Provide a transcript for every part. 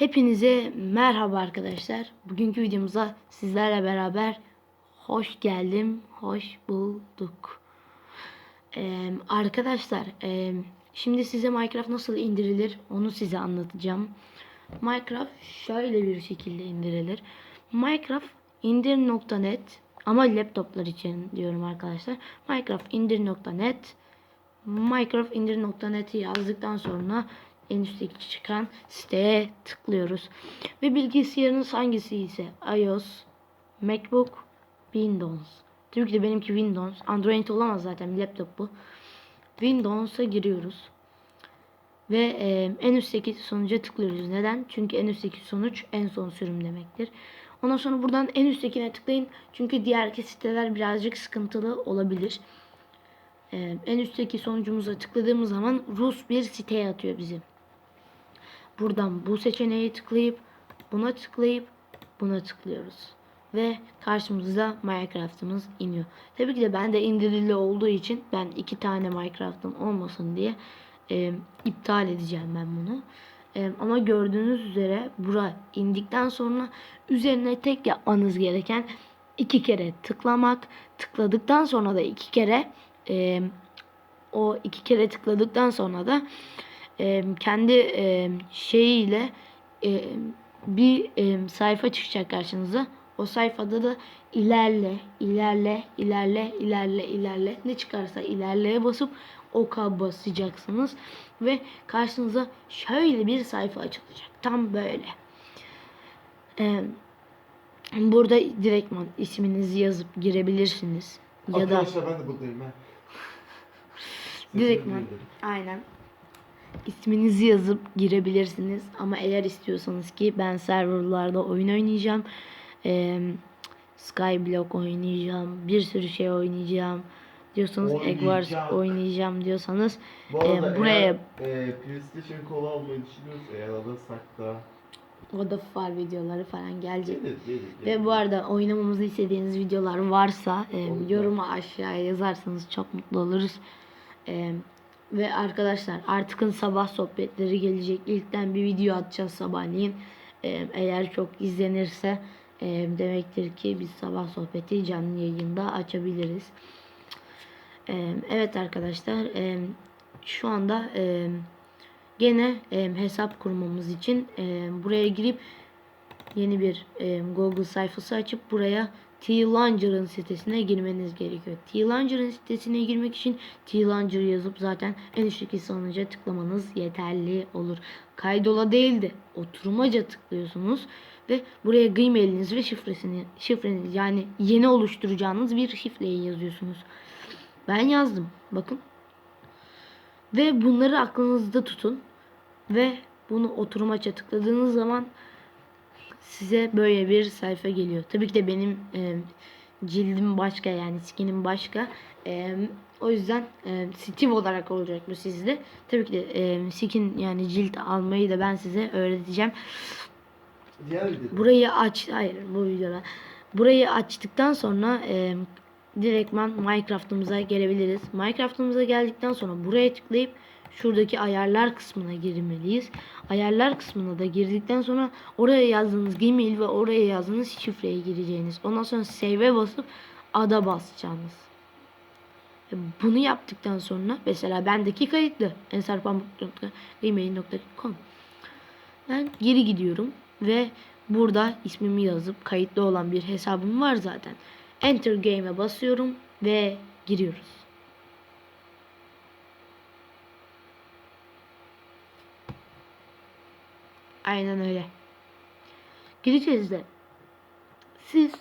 Hepinize merhaba arkadaşlar. Bugünkü videomuza sizlerle beraber hoş geldim, hoş bulduk. Ee, arkadaşlar, e, şimdi size Minecraft nasıl indirilir onu size anlatacağım. Minecraft şöyle bir şekilde indirilir. Minecraft indir.net ama laptoplar için diyorum arkadaşlar. Minecraft indir.net Minecraft indir.net'i yazdıktan sonra en üstteki çıkan siteye tıklıyoruz. Ve bilgisayarınız hangisi ise iOS, MacBook, Windows. Tabii de benimki Windows. Android olamaz zaten laptop bu. Windows'a giriyoruz. Ve e, en üstteki sonuca tıklıyoruz. Neden? Çünkü en üstteki sonuç en son sürüm demektir. Ondan sonra buradan en üsttekine tıklayın. Çünkü diğer siteler birazcık sıkıntılı olabilir. Ee, en üstteki sonucumuza tıkladığımız zaman Rus bir siteye atıyor bizi. Buradan bu seçeneği tıklayıp buna tıklayıp buna tıklıyoruz. Ve karşımıza Minecraft'ımız iniyor. Tabii ki de ben de indirili olduğu için ben iki tane Minecraft'ım olmasın diye e, iptal edeceğim ben bunu. E, ama gördüğünüz üzere bura indikten sonra üzerine tek yapmanız gereken iki kere tıklamak. Tıkladıktan sonra da iki kere e, o iki kere tıkladıktan sonra da e, kendi e, şeyiyle e, bir e, sayfa çıkacak karşınıza. O sayfada da ilerle, ilerle, ilerle, ilerle, ilerle ne çıkarsa ilerleye basıp oka basacaksınız ve karşınıza şöyle bir sayfa açılacak. Tam böyle. Ee, burada direktman isminizi yazıp girebilirsiniz. Ya da Arkadaşlar ben de buradayım ha. Direktman. Aynen. İsminizi yazıp girebilirsiniz. Ama eğer istiyorsanız ki ben serverlarda oyun oynayacağım. Ee, Skyblock oynayacağım. Bir sürü şey oynayacağım. Diyorsanız Egg Wars Oynayacağım. diyorsanız Bu Ee, buraya- eğer e, PlayStation kola almayı düşünüyorsa eğer alırsak da God of War videoları falan gelecek. gelir gelir. Ve gelir. bu arada oynamamızı istediğiniz videolar varsa e, yoruma aşağıya yazarsanız çok mutlu oluruz. E, ve arkadaşlar artıkın sabah sohbetleri gelecek. İlkten bir video atacağız sabahleyin. E, eğer çok izlenirse e, demektir ki biz sabah sohbeti canlı yayında açabiliriz. E, evet arkadaşlar e, şu anda e, gene hesap kurmamız için buraya girip yeni bir Google sayfası açıp buraya T-Launcher'ın sitesine girmeniz gerekiyor. T-Launcher'ın sitesine girmek için T-Launcher yazıp zaten en üstteki sonuca tıklamanız yeterli olur. Kaydola değil de oturmaca tıklıyorsunuz ve buraya Gmail'iniz ve şifresini şifreniz yani yeni oluşturacağınız bir şifreyi yazıyorsunuz. Ben yazdım. Bakın. Ve bunları aklınızda tutun. Ve bunu oturmaça tıkladığınız zaman size böyle bir sayfa geliyor. Tabii ki de benim e, cildim başka yani skinim başka. E, o yüzden e, Steve olarak olacak bu sizde. Tabii ki de e, skin yani cilt almayı da ben size öğreteceğim. Diğer. Burayı aç hayır bu videoda. Burayı açtıktan sonra e, direktman Minecraft'ımıza gelebiliriz. Minecraft'ımıza geldikten sonra buraya tıklayıp şuradaki ayarlar kısmına girmeliyiz. Ayarlar kısmına da girdikten sonra oraya yazdığınız Gmail ve oraya yazdığınız şifreye gireceğiniz. Ondan sonra save'e basıp ada basacağınız. E, Bunu yaptıktan sonra mesela bendeki kayıtlı ensarpamuk.gmail.com Ben geri gidiyorum ve burada ismimi yazıp kayıtlı olan bir hesabım var zaten. Enter Game'e basıyorum ve giriyoruz. Aynen öyle. Gireceğiz de. Siz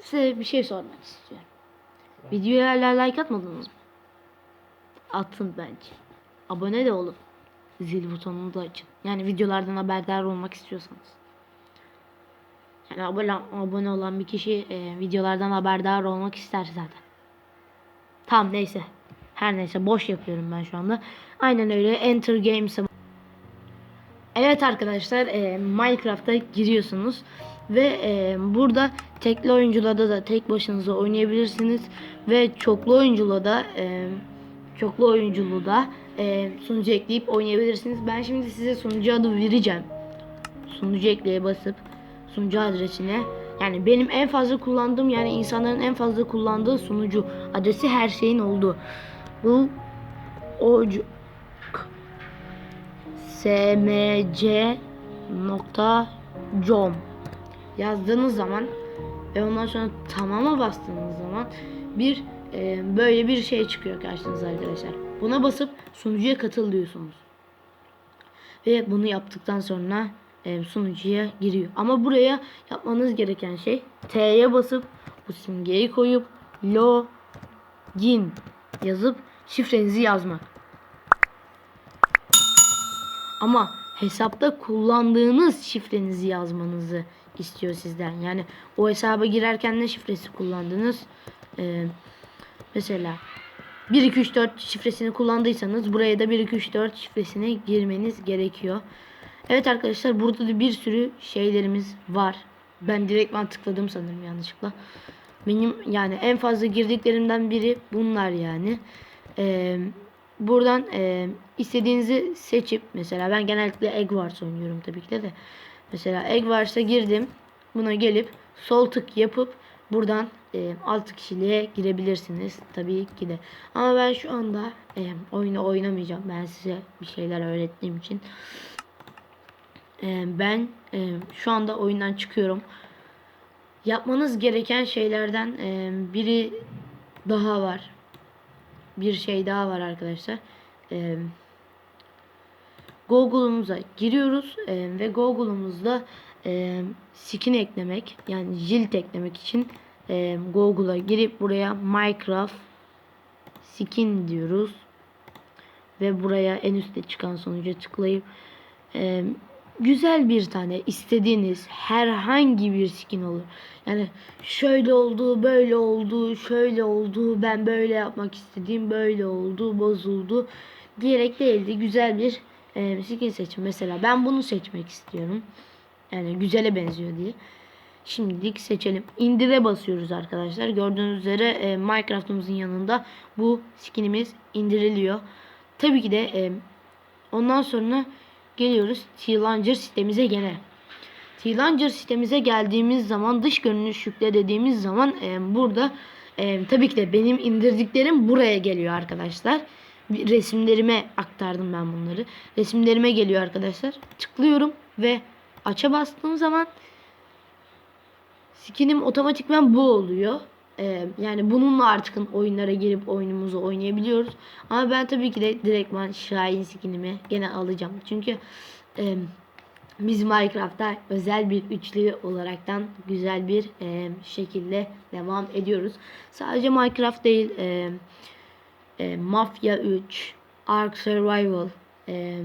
size bir şey sormak istiyorum. Videoya hala like atmadınız mı? Atın bence. Abone de olun. Zil butonunu da açın. Yani videolardan haberdar olmak istiyorsanız. Yani abone, abone olan bir kişi e, videolardan haberdar olmak ister zaten. Tamam neyse. Her neyse boş yapıyorum ben şu anda. Aynen öyle. Enter Games'e Evet arkadaşlar e, Minecraft'a giriyorsunuz ve e, burada tekli oyuncularda da tek başınıza oynayabilirsiniz ve çoklu oyunculuğu da e, çoklu oyunculuğu da e, sunucu ekleyip oynayabilirsiniz. Ben şimdi size sunucu adı vereceğim. sunucu ekleye basıp sunucu adresine yani benim en fazla kullandığım yani insanların en fazla kullandığı sunucu adresi her şeyin olduğu. Bu ocu smc.com yazdığınız zaman ve ondan sonra tamama bastığınız zaman bir e, böyle bir şey çıkıyor karşınıza arkadaşlar. Buna basıp sunucuya katıl diyorsunuz. Ve bunu yaptıktan sonra e, sunucuya giriyor. Ama buraya yapmanız gereken şey T'ye basıp bu simgeyi koyup login yazıp şifrenizi yazmak. Ama hesapta kullandığınız şifrenizi yazmanızı istiyor sizden. Yani o hesaba girerken ne şifresi kullandınız? Ee, mesela 1 2 3 4 şifresini kullandıysanız buraya da 1 2 3 4 şifresini girmeniz gerekiyor. Evet arkadaşlar burada da bir sürü şeylerimiz var. Ben direktman tıkladım sanırım yanlışlıkla. Benim yani en fazla girdiklerimden biri bunlar yani. Ee, buradan e, istediğinizi seçip mesela ben genellikle Egg Wars oynuyorum tabii ki de de. Mesela Egg Wars'a girdim. Buna gelip sol tık yapıp buradan e, alt kişiliğe girebilirsiniz tabii ki de. Ama ben şu anda e, oyunu oynamayacağım. Ben size bir şeyler öğrettiğim için. E, ben e, şu anda oyundan çıkıyorum. Yapmanız gereken şeylerden e, biri daha var. Bir şey daha var arkadaşlar. E, Google'umuza giriyoruz e, ve Google'umuzda e, skin eklemek yani jilt eklemek için e, Google'a girip buraya Minecraft skin diyoruz ve buraya en üstte çıkan sonuca tıklayıp e, güzel bir tane istediğiniz herhangi bir skin olur. Yani şöyle oldu, böyle oldu, şöyle oldu, ben böyle yapmak istedim, böyle oldu, bozuldu diyerek değil de güzel bir e, skin seçin. Mesela ben bunu seçmek istiyorum. Yani güzele benziyor diye. Şimdilik seçelim. İndire basıyoruz arkadaşlar. Gördüğünüz üzere e, Minecraft'ımızın yanında bu skinimiz indiriliyor. Tabii ki de e, ondan sonra geliyoruz T-Launcher sistemimize gene. T-Launcher sistemimize geldiğimiz zaman dış görünüş yükle dediğimiz zaman e, burada e, tabii ki de benim indirdiklerim buraya geliyor arkadaşlar. Resimlerime aktardım ben bunları. Resimlerime geliyor arkadaşlar. Tıklıyorum ve aça bastığım zaman skinim otomatikman bu oluyor. Ee, yani bununla artık oyunlara girip oyunumuzu oynayabiliyoruz. Ama ben tabii ki de direktman Şahin skinimi gene alacağım. Çünkü e, biz Minecraft'ta özel bir üçlü olaraktan güzel bir e, şekilde devam ediyoruz. Sadece Minecraft değil, e, e, Mafia 3, Ark Survival, e,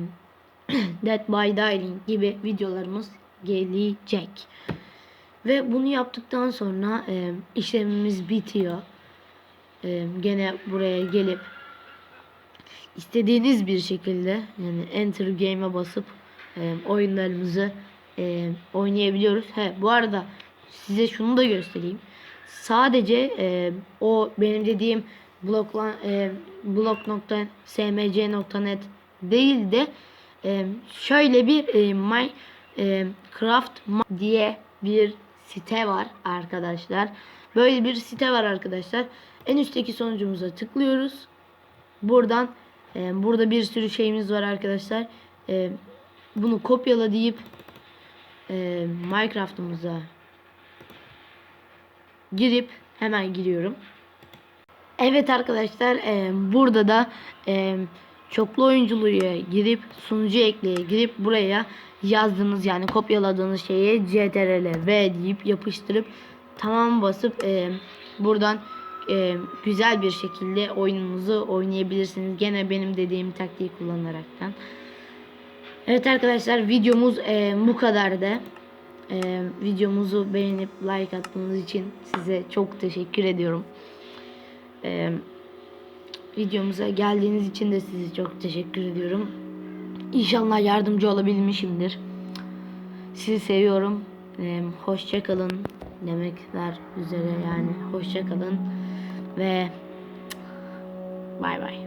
Dead by Daylight gibi videolarımız gelecek. Ve bunu yaptıktan sonra e, işlemimiz bitiyor. E, gene buraya gelip istediğiniz bir şekilde yani Enter Game'e basıp e, oyunlarımızı e, oynayabiliyoruz. He, bu arada size şunu da göstereyim. Sadece e, o benim dediğim blokla, e, blog.smc.net değil de e, şöyle bir e, Minecraft diye bir site var arkadaşlar. Böyle bir site var arkadaşlar. En üstteki sonucumuza tıklıyoruz. Buradan e, burada bir sürü şeyimiz var arkadaşlar. E, bunu kopyala deyip e, Minecraft'ımıza girip hemen giriyorum. Evet arkadaşlar e, burada da e, çoklu oyunculuğa girip sunucu ekleye girip buraya yazdığınız yani kopyaladığınız şeye CTRL V deyip yapıştırıp tamam basıp e, buradan e, güzel bir şekilde oyununuzu oynayabilirsiniz. Gene benim dediğim taktiği kullanaraktan. Evet arkadaşlar videomuz e, bu kadardı. E, videomuzu beğenip like attığınız için size çok teşekkür ediyorum. E, videomuza geldiğiniz için de size çok teşekkür ediyorum. İnşallah yardımcı olabilmişimdir. Sizi seviyorum. E, hoşça kalın demekler üzere yani hoşça kalın ve bay bay.